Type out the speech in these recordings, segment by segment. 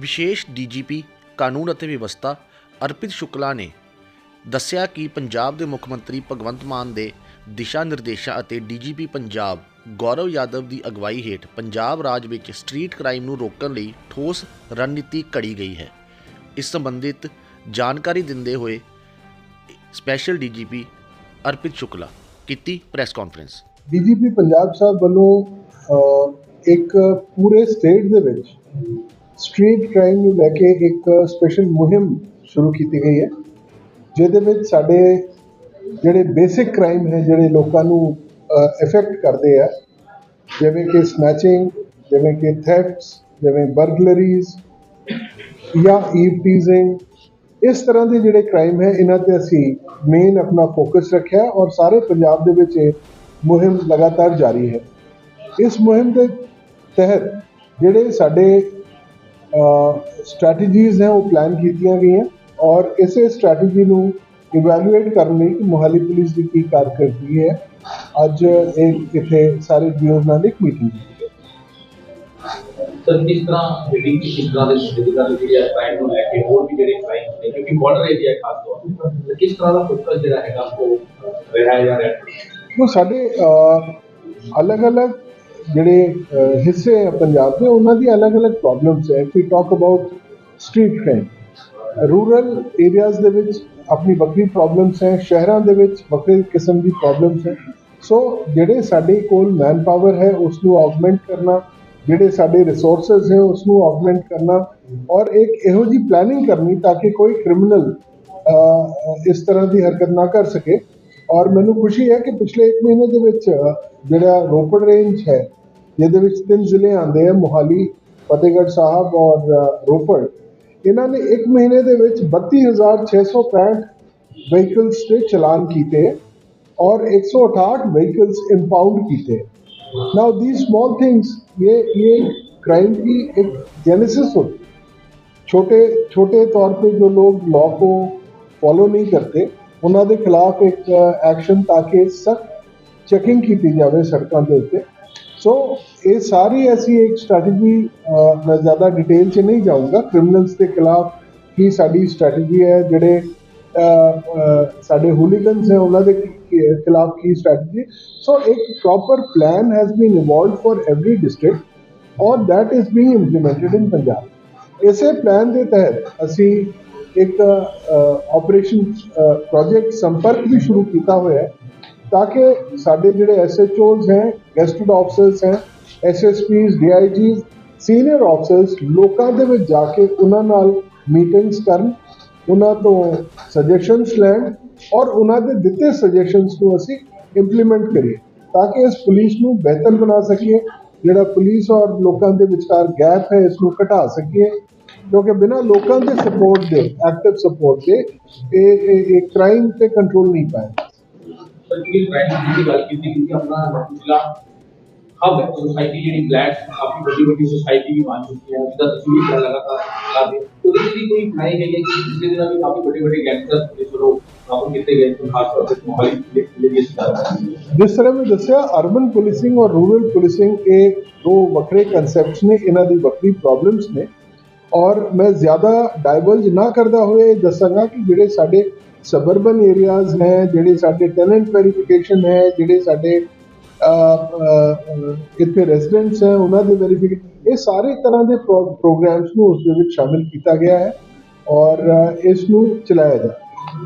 ਵਿਸ਼ੇਸ਼ ਡੀਜੀਪੀ, ਕਾਨੂੰਨ ਅਤੇ ਵਿਵਸਥਾ ਅਰਪਿਤ ਸ਼ੁਕਲਾ ਨੇ ਦੱਸਿਆ ਕਿ ਪੰਜਾਬ ਦੇ ਮੁੱਖ ਮੰਤਰੀ ਭਗਵੰਤ ਮਾਨ ਦੇ ਦਿਸ਼ਾ ਨਿਰਦੇਸ਼ਾਂ ਅਤੇ ਡੀਜੀਪੀ ਪੰਜਾਬ ਗੌਰਵ ਯਾਦਵ ਦੀ ਅਗਵਾਈ ਹੇਠ ਪੰਜਾਬ ਰਾਜ ਵਿੱਚ ਸਟਰੀਟ ਕ੍ਰਾਈਮ ਨੂੰ ਰੋਕਣ ਲਈ ਠੋਸ ਰਣਨੀਤੀ ਘੜੀ ਗਈ ਹੈ। ਇਸ ਸੰਬੰਧਿਤ ਜਾਣਕਾਰੀ ਦਿੰਦੇ ਹੋਏ ਸਪੈਸ਼ਲ ਡੀਜੀਪੀ ਅਰਪਿਤ ਸ਼ੁਕਲਾ ਕੀਤੀ press conference. DGP Punjab Sahib ਵੱਲੋਂ ਇੱਕ ਪੂਰੇ ਸਟੇਟ ਦੇ ਵਿੱਚ ਸਟਰੀਟ ਕ੍ਰਾਈਮ ਨੂੰ ਲੈ ਕੇ ਇੱਕ ਸਪੈਸ਼ਲ ਮੁਹਿੰਮ ਸ਼ੁਰੂ ਕੀਤੀ ਗਈ ਹੈ, ਜਿਹਦੇ ਵਿੱਚ ਸਾਡੇ ਜਿਹੜੇ ਬੇਸਿਕ ਕ੍ਰਾਈਮ ਹੈ ਜਿਹੜੇ ਲੋਕਾਂ ਨੂੰ ਇਫੈਕਟ ਕਰਦੇ ਆ, ਜਿਵੇਂ ਕਿ ਸਨੈਚਿੰਗ ਜਿਵੇਂ ਕਿ ਥੈਫਟਸ ਜਿਵੇਂ ਬਰਗਲਰੀਜ਼ ਜਾਂ ਈਵ ਟੀਜ਼ਿੰਗ ਇਸ ਤਰ੍ਹਾਂ ਦੇ ਜਿਹੜੇ ਕ੍ਰਾਈਮ ਹੈ, ਇਹਨਾਂ ਤੇ ਅਸੀਂ ਮੇਨ ਆਪਣਾ ਫੋਕਸ ਰੱਖਿਆ ਔਰ ਸਾਰੇ ਪੰਜਾਬ ਦੇ ਵਿੱਚ ਇਹ ਮੁਹਿੰਮ ਲਗਾਤਾਰ ਜਾਰੀ ਹੈ। ਇਸ ਮੁਹਿੰਮ ਦੇ ਤਹਿਤ ਜਿਹੜੇ ਸਾਡੇ ਸਟ੍ਰੈਟਜੀਜ਼ ਹੈ ਉਹ ਪਲਾਨ ਕੀਤੀਆਂ ਗਈਆਂ ਔਰ ਇਸੇ ਸਟ੍ਰੈਟਜੀ ਨੂੰ ਇਵੈਲੂਏਟ ਕਰਨ ਲਈ ਕਿ ਮੋਹਾਲੀ ਪੁਲਿਸ ਦੀ ਕੀ ਕਾਰਗੁਜ਼ਾਰੀ ਹੈ ਅੱਜ ਇਹ ਇੱਥੇ ਸਾਰੇ ਜੀਓ ਨਾਲ ਇੱਕ ਮੀਟਿੰਗ ਕੀਤੀ ਸਰ ਕਿਸ ਤਰ੍ਹਾਂ ਬਿਲਡਿੰਗ ਦੀ ਕਿਸ ਤਰ੍ਹਾਂ ਦੇ ਮੁੱਦੇ ਦੀ ਗੱਲ ਜਿਹੜੀ ਹੈ ਕ੍ਰਾਈਮ ਨੂੰ ਲੈ ਕੇ ਹੋਰ ਵੀ ਜਿਹੜੇ ਕ੍ਰਾਈਮ ਨੇ ਕਿਉਂਕਿ ਬਾਰਡਰ ਏਰੀਆ ਖਾਸ ਤੌਰ ਤੇ ਤੇ ਕਿਸ ਤਰ੍ਹਾਂ ਦਾ ਫੋਕਸ ਜਿਹੜਾ ਹੈਗਾ ਉਹ ਰਿਹਾ ਜਾ ਰਿਹਾ ਹੈ ਉਹ ਸਾਡੇ ਅਲੱਗ-ਅਲੱਗ ਜਿਹੜੇ ਹਿੱਸੇ ਹੈ ਪੰਜਾਬ ਦੇ, ਉਹਨਾਂ ਦੀ ਅਲੱਗ-ਅਲੱਗ ਪ੍ਰੋਬਲਮਸ ਹੈ। We talk about street crime rural areas ਦੇ ਵਿੱਚ ਆਪਣੀ ਵੱਖਰੀ ਪ੍ਰੋਬਲਮਸ ਹੈ, ਸ਼ਹਿਰਾਂ ਦੇ ਵਿੱਚ ਵੱਖਰੇ ਕਿਸਮ ਦੀ ਪ੍ਰੋਬਲਮਸ ਹੈ। ਸੋ ਜਿਹੜੇ ਸਾਡੇ ਕੋਲ ਮੈਨ ਪਾਵਰ ਹੈ ਉਸ ਨੂੰ ਆਗਮੈਂਟ ਕਰਨਾ, ਜਿਹੜੇ ਸਾਡੇ ਰਿਸੋਰਸਸ ਹੈ ਉਸ ਨੂੰ ਆਗਮੈਂਟ ਕਰਨਾ ਔਰ ਇੱਕ ਇਹੋ ਜੀ ਪਲੈਨਿੰਗ ਕਰਨੀ ਤਾਂ ਕਿ ਕੋਈ ਕ੍ਰਿਮੀਨਲ ਇਸ ਤਰ੍ਹਾਂ ਦੀ ਹਰਕਤ ਨਾ ਕਰ ਸਕੇ। ਔਰ ਮੈਨੂੰ ਖੁਸ਼ੀ ਹੈ ਕਿ ਪਿਛਲੇ 1 ਮਹੀਨੇ ਦੇ ਵਿੱਚ ਅ, ਜਿਹੜਾ ਰੋਪੜ ਰੇਂਜ ਹੈ ਜਿਹਦੇ ਵਿੱਚ ਤਿੰਨ ਜ਼ਿਲ੍ਹੇ ਆਉਂਦੇ ਆ ਮੋਹਾਲੀ ਫਤਿਹਗੜ੍ਹ ਸਾਹਿਬ ਔਰ ਅ, ਰੋਪੜ ਇਹਨਾਂ ਨੇ 1 ਮਹੀਨੇ ਦੇ ਵਿੱਚ 32665 ਵਹੀਕਲਸ ਤੇ ਚਲਾਨ ਕੀਤੇ और 168 व्हीकल्स इम्पाउंड की थे नाउ दी स्मॉल थिंग्स ये ये क्राइम की एक जेनेसिस होती छोटे छोटे तौर पे जो लोग लॉ को फॉलो नहीं करते ਉਹਨਾਂ ਦੇ ਖਿਲਾਫ ਇੱਕ ਐਕਸ਼ਨ ਤਾਂ ਕਿ ਸਖਤ ਚੈਕਿੰਗ ਕੀਤੀ ਜਾਵੇ ਸੜਕਾਂ ਦੇ ਉੱਤੇ। ਸੋ ਇਹ ਸਾਰੀ ਅਸੀਂ ਇੱਕ ਸਟ੍ਰੈਟਜੀ ਮੈਂ ਜ਼ਿਆਦਾ ਡਿਟੇਲ 'ਚ ਨਹੀਂ ਜਾਊਂਗਾ। ਕ੍ਰਿਮੀਨਲਸ ਦੇ ਖਿਲਾਫ ਕੀ ਸਾਡੀ ਸਟ੍ਰੈਟਜੀ ਹੈ, ਜਿਹੜੇ ਸਾਡੇ ਹੂਲੀਗਨਸ ਹੈ, ਉਹਨਾਂ ਦੇ ਖਿਲਾਫ ਕੀ ਸਟ੍ਰੈਟਜੀ ਸੋ ਇੱਕ proper plan has been evolved for every district ਔਰ that is being implemented in Punjab ਇਸੇ ਪਲਾਨ ਦੇ ਤਹਿਤ ਅਸੀਂ ਇੱਕ ਆਪਰੇਸ਼ਨ ਪ੍ਰੋਜੈਕਟ ਸੰਪਰਕ ਵੀ ਸ਼ੁਰੂ ਕੀਤਾ ਹੋਇਆ ਹੈ, ਤਾਂ ਕਿ ਸਾਡੇ ਜਿਹੜੇ ਐਸਐਚਓਜ਼ ਹੈ ਗੈਸਟਡ ਆਫਸਰਸ ਹੈ ਐਸਐਸਪੀਜ਼ ਡੀਆਈਜੀਜ਼ ਸੀਨੀਅਰ ਆਫਸਰਸ ਲੋਕਾਂ ਦੇ ਵਿੱਚ ਜਾ ਕੇ ਉਹਨਾਂ ਨਾਲ ਮੀਟਿੰਗਸ ਕਰਨ, ਉਹਨਾਂ ਤੋਂ ਸੁਜੈਸ਼ਨਸ ਲੈਣ ਔਰ ਉਹਨਾਂ ਦੇ ਦਿੱਤੇ ਸੁਜੈਸ਼ਨਸ ਨੂੰ ਅਸੀਂ ਇੰਪਲੀਮੈਂਟ ਕਰੀਏ, ਤਾਂ ਕਿ ਇਸ ਪੁਲਿਸ ਨੂੰ ਬਿਹਤਰ ਬਣਾ ਸਕੀਏ, ਜਿਹੜਾ ਪੁਲਿਸ ਔਰ ਲੋਕਾਂ ਦੇ ਵਿਚਕਾਰ ਗੈਪ ਹੈ, ਇਸ ਨੂੰ ਘਟਾ ਸਕੀਏ ਕਿਉਂਕਿ ਬਿਨਾਂ ਲੋਕਾਂ ਦੇ ਸਪੋਰਟ ਦੇ ਐਕਟਿਵ ਸਪੋਰਟ ਦੇ ਇਹ ਇਹ ਇਹ ਕ੍ਰਾਈਮ ਤੇ ਕੰਟਰੋਲ ਨਹੀਂ ਪਾਏਗਾ ਸਰ ਕਿ ਕ੍ਰਾਈਮ ਦੀ ਗੱਲ ਕੀਤੀ ਕਿ ਆਪਣਾ ਜ਼ਿਲ੍ਹਾ ਹਬ ਹੈ ਸੋਸਾਇਟੀ ਜਿਹੜੀ ਬਲੈਕ ਕਾਫੀ ਵੱਡੀ ਵੱਡੀ ਸੋਸਾਇਟੀ ਵੀ ਬਣ ਚੁੱਕੀ ਹੈ ਜਿਹਦਾ ਤੁਸੀਂ ਵੀ ਕਰ ਲਗਾਤਾਰ ਲਾ ਦੇ ਉਹਦੇ ਲਈ ਕੋਈ ਬਣਾਈ ਗਈ ਹੈ ਕਿ ਪਿਛਲੇ ਦਿਨਾਂ ਵੀ ਕਾਫੀ ਵੱਡੇ ਵੱਡੇ ਗੈਂਗਸਟਰ ਪੁਲਿਸ ਵੱਲੋਂ ਕਾਬੂ ਕੀਤੇ ਗਏ ਸਨ ਖਾਸ ਤੌਰ ਤੇ ਮੋਹਾਲੀ ਦੇ ਲਈ ਇਸ ਤਰ੍ਹਾਂ ਜਿਸ ਤਰ੍ਹਾਂ ਮੈਂ ਦੱਸਿਆ ਅਰਬਨ ਪੁਲਿਸਿੰਗ ਔਰ ਨੇ ਨੇ ਮੈਂ ਜ਼ਿਆਦਾ ਡਾਈਵਰਜ ਨਾ ਕਰਦਾ ਹੋਏ ਦੱਸਾਂਗਾ ਕਿ ਜਿਹੜੇ ਸਾਡੇ ਸਬਰਬਨ ਏਰੀਆਜ਼ ਹੈ ਜਿਹੜੇ ਸਾਡੇ ਟੈਲੈਂਟ ਵੈਰੀਫਿਕੇਸ਼ਨ ਹੈ ਜਿਹੜੇ ਸਾਡੇ ਇੱਥੇ ਰੈਜ਼ੀਡੈਂਟਸ ਹੈ ਉਹਨਾਂ ਦੇ ਵੈਰੀਫਿਕੇਸ਼ਨ ਇਹ ਸਾਰੇ ਤਰ੍ਹਾਂ ਦੇ ਪ੍ਰੋਗਰਾਮਸ ਨੂੰ ਉਸ ਦੇ ਵਿੱਚ ਸ਼ਾਮਿਲ ਕੀਤਾ ਗਿਆ ਹੈ ਔਰ ਇਸ ਨੂੰ ਚਲਾਇਆ ਜਾ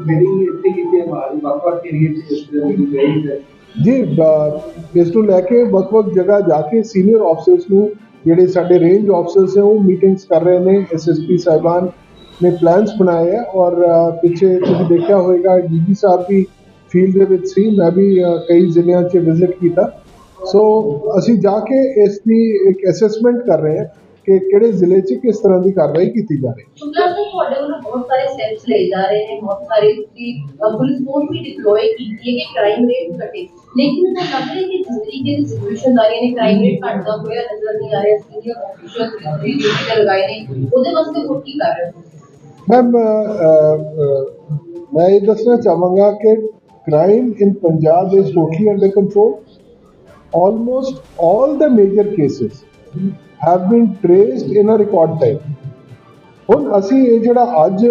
ਮੇਰੀ ਇੱਥੇ ਕੀਤੀ ਹੈ ਮਾਰੀ ਬਾਪਾ ਏਰੀਆ ਚ ਇਸ ਤਰ੍ਹਾਂ ਦੀ ਗਈ ਹੈ। ਜੀ ਇਸ ਨੂੰ ਲੈ ਕੇ ਵੱਖ-ਵੱਖ ਜਗ੍ਹਾ ਜਾ ਕੇ ਸੀਨੀਅਰ ਆਫਸਰਸ ਨੂੰ ਜਿਹੜੇ ਸਾਡੇ ਰੇਂਜ ਆਫਸਰਸ ਹੈ ਉਹ ਮੀਟਿੰਗਸ ਕਰ ਰਹੇ ਨੇ ਐਸਐਸਪੀ ਸਾਹਿਬਾਨ ਨੇ ਪਲਾਨਸ ਬਣਾਏ ਹੈ ਔਰ ਅ, ਪਿੱਛੇ ਤੁਸੀਂ ਦੇਖਿਆ ਹੋਵੇਗਾ ਡੀਜੀ ਸਾਹਿਬ ਵੀ ਫੀਲਡ ਦੇ ਵਿੱਚ ਸੀ ਮੈਂ ਵੀ ਅ, ਕਈ ਜ਼ਿਲ੍ਹਿਆਂ 'ਚ ਵਿਜ਼ਿਟ ਕੀਤਾ। ਸੋ ਅਸੀਂ ਜਾ ਕੇ ਇਸ ਦੀ ਇੱਕ ਅਸੈਸਮੈਂਟ ਕਰ ਰਹੇ ਹਾਂ। ਕਿ ਕਿਹੜੇ ਜ਼ਿਲ੍ਹੇ 'ਚ ਕਿਸ ਤਰ੍ਹਾਂ ਦੀ ਕਾਰਵਾਈ ਕੀਤੀ ਜਾ ਰਹੀ ਹੈ? ਸ਼ੁਕਲਾ ਸਰ ਤੁਹਾਡੇ ਵੱਲੋਂ ਬਹੁਤ ਸਾਰੇ ਸਟੈਪਸ ਲਏ ਜਾ ਰਹੇ ਨੇ ਬਹੁਤ ਸਾਰੇ ਤੁਸੀਂ ਪੁਲਿਸ ਫੋਰਸ ਵੀ ਡਿਪਲੋਏ ਕੀਤੀ ਹੈ ਕਿ ਕ੍ਰਾਈਮ ਰੇਟ ਘਟੇ। ਲੇਕਿਨ ਮੈਨੂੰ ਲੱਗ ਰਿਹਾ ਕਿ ਤਰੀਕੇ ਦੀ ਸਿਚੁਏਸ਼ਨ ਆ ਰਹੀ ਨੇ ਕ੍ਰਾਈਮ ਰੇਟ ਘਟਦਾ ਹੋਇਆ ਨਜ਼ਰ ਨਹੀਂ ਆ ਰਿਹਾ ਸੀਨੀਅਰ ਆਫੀਸ਼ੀਅਲ ਵੀ ਡਿਊਟੀ ਲਗਾਏ ਨੇ ਉਹਦੇ ਵਾਸਤੇ ਹੋਰ ਕੀ ਕਰ ਰਹੇ ਹੋ? ਮੈਮ ਮੈਂ ਇਹ ਦੱਸਣਾ ਚਾਹਾਂਗਾ ਕਿ crime in Punjab is totally under control. Almost all the major cases have been traced in a record time. ਹੁਣ ਅਸੀਂ ਇਹ ਜਿਹੜਾ ਅੱਜ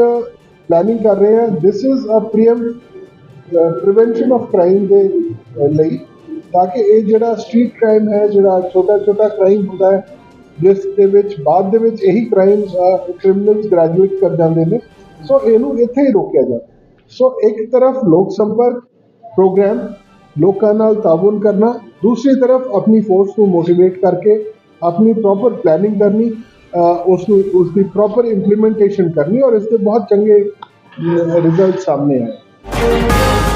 ਪਲੈਨਿੰਗ ਕਰ ਰਹੇ ਹਾਂ this is a prime prevention of crime ਦੇ ਲਈ, ਤਾਂ ਕਿ ਇਹ ਜਿਹੜਾ ਸਟਰੀਟ ਕ੍ਰਾਈਮ ਹੈ, ਜਿਹੜਾ ਛੋਟਾ ਛੋਟਾ ਕ੍ਰਾਈਮ ਹੁੰਦਾ ਹੈ, ਜਿਸ ਦੇ ਵਿੱਚ, ਬਾਅਦ ਦੇ ਵਿੱਚ ਇਹੀ ਕ੍ਰਾਈਮ ਕ੍ਰਿਮੀਨਲਸ ਗ੍ਰੈਜੂਏਟ ਕਰ ਜਾਂਦੇ ਨੇ ਸੋ ਇਹਨੂੰ ਇੱਥੇ ਹੀ ਰੋਕਿਆ ਜਾਵੇ ਸੋ ਇੱਕ ਤਰਫ ਲੋਕ ਸੰਪਰਕ ਪ੍ਰੋਗਰਾਮ ਲੋਕਾਂ ਨਾਲ ਤਾਵੁਨ ਕਰਨਾ, ਦੂਸਰੀ ਤਰਫ ਆਪਣੀ ਫੋਰਸ ਨੂੰ ਮੋਟੀਵੇਟ ਕਰਕੇ ਆਪਣੀ ਪ੍ਰੋਪਰ ਪਲੈਨਿੰਗ ਕਰਨੀ ਅਹ, ਉਸ ਨੂੰ ਉਸ ਦੀ ਪ੍ਰੋਪਰ ਇੰਪਲੀਮੈਂਟੇਸ਼ਨ ਕਰਨੀ ਔਰ ਇਸ ਦੇ ਬਹੁਤ ਚੰਗੇ ਰਿਜ਼ਲਟ ਸਾਹਮਣੇ ਆਏ